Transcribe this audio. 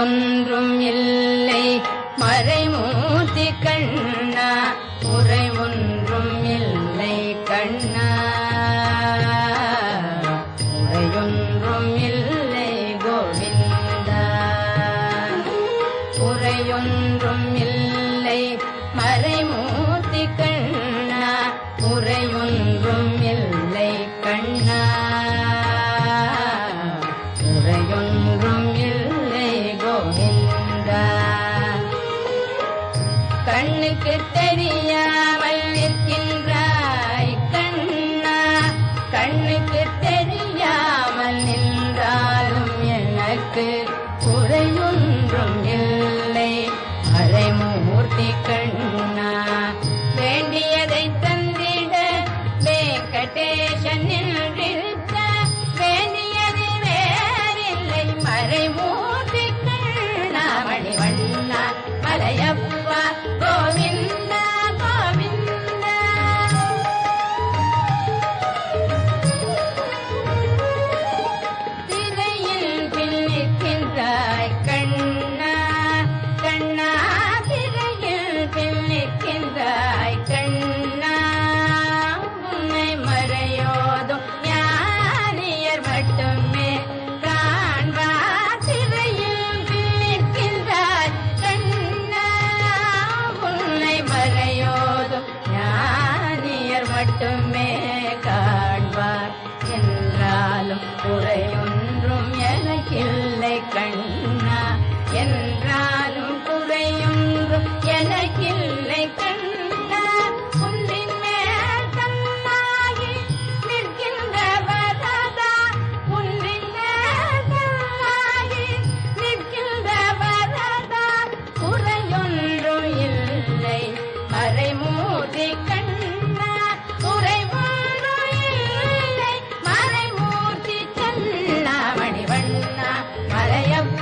ஒன்றும் இல்லை மறைமூர்த்தி கண்ணா முறை ஒன்றும் இல்லை கண்ணா. குறையொன்றும் இல்லை கோவிந்தா. குறையொன்றும் இல்லை மறைமூர்த்தி கண்ணா முறை ஒன்றும் இல்லை கண்ணா கண்ணுக்கு தெரியாமல் நிற்கின்றாய் கண்ணா? கண்ணுக்கு தெரியாமல் நின்றாலும் எனக்கு குறையொன்றும் இல்லை. அரைமூர்த்தி கண்ணா வேண்டியதை தந்திட வெங்கடேசன். ว่าโกมิน மட்டுமே காண்பார் என்றாலும் குறையும் I am.